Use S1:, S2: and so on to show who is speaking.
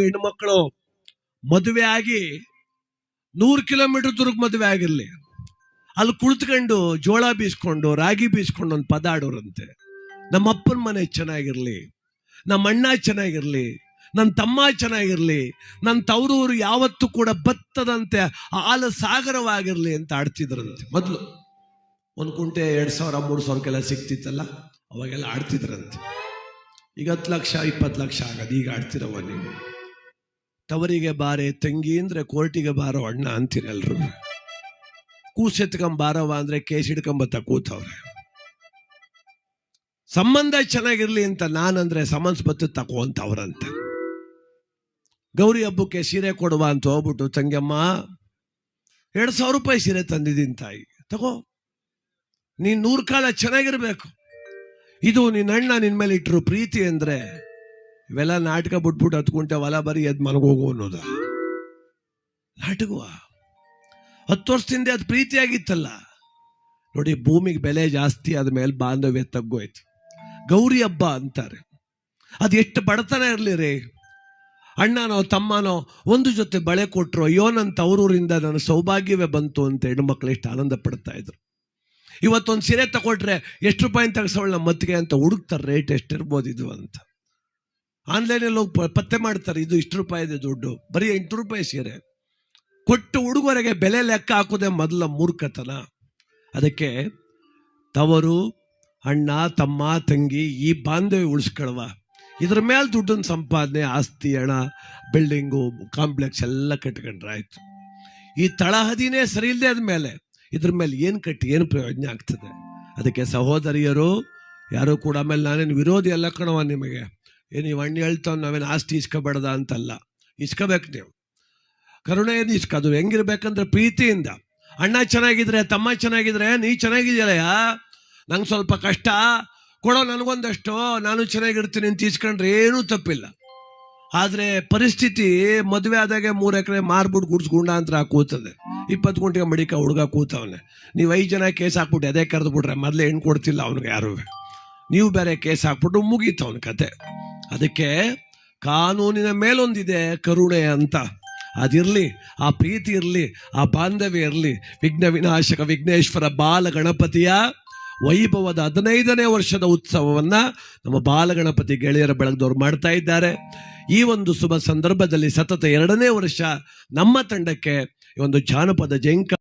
S1: ಹೆಣ್ಮಕ್ಳು ಮದುವೆ ಆಗಿ ನೂರು ಕಿಲೋಮೀಟರ್ ದೂರಕ್ಕೆ ಮದುವೆ ಆಗಿರ್ಲಿ. ಅಲ್ಲಿ ಕುಳಿತುಕೊಂಡು ಜೋಳ ಬೀಸ್ಕೊಂಡು, ರಾಗಿ ಬೀಸ್ಕೊಂಡು ಒಂದು ಪದಾಡೋರಂತೆ ನಮ್ಮ ಅಪ್ಪನ ಮನೆ ಚೆನ್ನಾಗಿರ್ಲಿ, ನಮ್ಮ ಅಣ್ಣ ಚೆನ್ನಾಗಿರ್ಲಿ, ನನ್ನ ತಮ್ಮ ಚೆನ್ನಾಗಿರ್ಲಿ, ನನ್ನ ತವರೂರು ಯಾವತ್ತೂ ಕೂಡ ಬತ್ತದಂತೆ ಆಲ ಸಾಗರವಾಗಿರ್ಲಿ ಅಂತ ಆಡ್ತಿದ್ರಂತೆ. ಮೊದಲು ಒಂದು ಕುಂಟೆ ಎರಡು ಸಾವಿರ, ಮೂರು ಸಾವಿರಕ್ಕೆಲ್ಲ ಸಿಕ್ತಿತ್ತಲ್ಲ, ಅವಾಗೆಲ್ಲ ಆಡ್ತಿದ್ರಂತೆ. ಈಗ ಹತ್ತು ಲಕ್ಷ, ಇಪ್ಪತ್ತು ಲಕ್ಷ ಆಗೋದು, ಈಗ ಆಡ್ತಿರವ ನೀವು. ತವರಿಗೆ ಬಾರೆ, ತಂಗಿ ಅಂದ್ರೆ ಕೋರ್ಟಿಗೆ ಬಾರೋ ಅಣ್ಣ ಅಂತೀರಲ್ರು. ಕೂಸ್ ಎತ್ಕೊಂಬಾರವ ಅಂದ್ರೆ ಕೇಸ್ ಹಿಡ್ಕೊಂಬತ್ತ ಕೂತವ್ರೆ. ಸಂಬಂಧ ಚೆನ್ನಾಗಿರ್ಲಿ ಅಂತ ನಾನಂದ್ರೆ ಸಮನ್ಸ್ ಬತ್ತು ತಕೋ ಅವ್ರಂತ ಗೌರಿ ಹಬ್ಬಕ್ಕೆ ಸೀರೆ ಕೊಡುವ ಅಂತ ಹೋಗ್ಬಿಟ್ಟು, ತಂಗಿಯಮ್ಮ, ಎರಡು ಸಾವಿರ ರೂಪಾಯಿ ಸೀರೆ ತಂದಿದ್ದೀನಿ ತಾಯಿ, ತಗೋ. ನೀನ್ ನೂರ್ ಕಾಲ ಚೆನ್ನಾಗಿರ್ಬೇಕು. ಇದು ನಿನ್ನ ಅಣ್ಣ ನಿನ್ಮೇಲೆ ಇಟ್ಟರು ಪ್ರೀತಿ ಅಂದ್ರೆ ಇವೆಲ್ಲ ನಾಟಕ ಬಿಟ್ಬಿಟ್ಟು ಹತ್ಕೊಂಡೆ ಹೊಲ ಬರೀ ಎದ್ ಮಲಗೋಗು ಅನ್ನೋದು. ನಾಟಕವ? ಹತ್ತು ವರ್ಷದಿಂದ ಅದು ಪ್ರೀತಿಯಾಗಿತ್ತಲ್ಲ. ನೋಡಿ, ಭೂಮಿಗೆ ಬೆಲೆ ಜಾಸ್ತಿ ಆದ್ಮೇಲೆ ಬಾಂಧವ್ಯ ತಗ್ಗೋಯ್ತು. ಗೌರಿ ಹಬ್ಬ ಅಂತಾರೆ. ಅದು ಎಷ್ಟು ಬಡತನ ಇರಲಿ ರೀ. ಅಣ್ಣನೋ, ತಮ್ಮನೋ, ಒಂದು ಜೊತೆ ಬಳೆ ಕೊಟ್ರು, ಅಯ್ಯೋ ನನ್ನ ತವರೂರಿಂದ ನನ್ನ ಸೌಭಾಗ್ಯವೇ ಬಂತು ಅಂತ ಹೆಣ್ಮಕ್ಳು ಎಷ್ಟು ಆನಂದ ಪಡ್ತಾ ಇದ್ರು. ಇವತ್ತೊಂದು ಸೀರೆ ತಗೊಟ್ರೆ ಎಷ್ಟು ರೂಪಾಯಿ ತೆಗೆಸೋಳ ನಮ್ಮ ಮತ್ತಿಗೆ ಅಂತ ಹುಡುಕ್ತಾರೆ, ರೇಟ್ ಎಷ್ಟಿರ್ಬೋದು ಇದು ಅಂತ. ಆನ್ಲೈನಲ್ಲಿ ಹೋಗಿ ಪತ್ತೆ ಮಾಡ್ತಾರೆ, ಇದು ಇಷ್ಟು ರೂಪಾಯಿ ಇದೆ ದುಡ್ಡು. ಬರೀ ಎಂಟು ರೂಪಾಯಿ ಸೀರೆ. ಕೊಟ್ಟು ಉಡುಗೊರೆಗೆ ಬೆಲೆ ಲೆಕ್ಕ ಹಾಕೋದೇ ಮೊದಲ ಮೂರ್ಖತನ. ಅದಕ್ಕೆ ತವರು, ಅಣ್ಣ, ತಮ್ಮ, ತಂಗಿ, ಈ ಬಾಂಧವ್ಯ ಉಳಿಸ್ಕೊಳ್ವ. ಇದ್ರ ಮೇಲೆ ದುಡ್ಡನ್ನು ಸಂಪಾದನೆ, ಆಸ್ತಿ, ಹಣ, ಬಿಲ್ಡಿಂಗು, ಕಾಂಪ್ಲೆಕ್ಸ್ ಎಲ್ಲ ಕಟ್ಕೊಂಡ್ರೆ ಆಯ್ತು. ಈ ತಳಹದಿನೇ ಸರಿ ಇಲ್ಲದೆ ಆದ್ಮೇಲೆ ಇದ್ರ ಮೇಲೆ ಏನು ಕಟ್ಟಿ, ಏನು ಪ್ರಯೋಜನ ಆಗ್ತದೆ? ಅದಕ್ಕೆ ಸಹೋದರಿಯರು, ಯಾರು ಕೂಡ ಆಮೇಲೆ ನಾನೇನು ವಿರೋಧಿ ಅಲ್ಲ ಕಣವ ನಿಮಗೆ. ಏನು ನೀವು ಅಣ್ಣ ಹೇಳ್ತಾವ್ ನಾವೇನು ಆಸ್ತಿ ಇಸ್ಕೋಬೇಡ್ದ ಅಂತಲ್ಲ. ಇಸ್ಕೋಬೇಕು ನೀವು. ಕರುಣೆಯನ್ನು ಇಸ್ಕೋದು. ಹೆಂಗಿರ್ಬೇಕಂದ್ರೆ ಪ್ರೀತಿಯಿಂದ. ಅಣ್ಣ ಚೆನ್ನಾಗಿದ್ರೆ, ತಮ್ಮ ಚೆನ್ನಾಗಿದ್ರೆ, ನೀ ಚೆನ್ನಾಗಿದೆಯಲ್ಲಯ್ಯ ನಂಗೆ ಸ್ವಲ್ಪ ಕಷ್ಟ. ಕೊಡೋ ನನಗೊಂದಷ್ಟು. ನಾನು ಚೆನ್ನಾಗಿರ್ತೀನಿ ಅಂತ ಇಸ್ಕೊಂಡ್ರೆ ಏನೂ ತಪ್ಪಿಲ್ಲ. ಆದರೆ ಪರಿಸ್ಥಿತಿ ಮದುವೆ ಆದಾಗೆ ಮೂರು ಎಕರೆ ಮಾರ್ಬಿಟ್ಟು ಗುಡ್ಸ್ ಗುಂಡಾಂತರ ಕೂತದೆ. ಇಪ್ಪತ್ತು ಗುಂಟೆಗೆ ಮಡಿಕ ಹುಡುಗ ಕೂತವನೆ. ನೀವು ಐದು ಜನ ಕೇಸ್ ಹಾಕ್ಬಿಟ್ಟು ಅದೇ ಕರೆದು ಬಿಟ್ರೆ ಮೊದಲೇ ಹೆಣ್ಣು ಕೊಡ್ತಿಲ್ಲ ಅವ್ನಿಗೆ ಯಾರು ನೀವು ಬೇರೆ ಕೇಸ್ ಹಾಕ್ಬಿಟ್ಟು ಮುಗೀತು ಅವನ ಕತೆ. ಅದಕ್ಕೆ ಕಾನೂನಿನ ಮೇಲೊಂದಿದೆ ಕರುಣೆ ಅಂತ. ಅದಿರಲಿ, ಆ ಪ್ರೀತಿ ಇರಲಿ, ಆ ಬಾಂಧವ್ಯ ಇರಲಿ ವಿಘ್ನ ವಿನಾಶಕ ವಿಘ್ನೇಶ್ವರ ಬಾಲ ಗಣಪತಿಯ ವೈಭವದ ಹದಿನೈದನೇ ವರ್ಷದ ಉತ್ಸವವನ್ನು ನಮ್ಮ ಬಾಲಗಣಪತಿ ಗೆಳೆಯರ ಬೆಳಗ್ದವ್ರು ಮಾಡ್ತಾ ಇದ್ದಾರೆ. ಈ ಒಂದು ಶುಭ ಸಂದರ್ಭದಲ್ಲಿ ಸತತ ಎರಡನೇ ವರ್ಷ ನಮ್ಮ ತಂಡಕ್ಕೆ ಈ ಒಂದು ಜಾನಪದ ಜಂಕ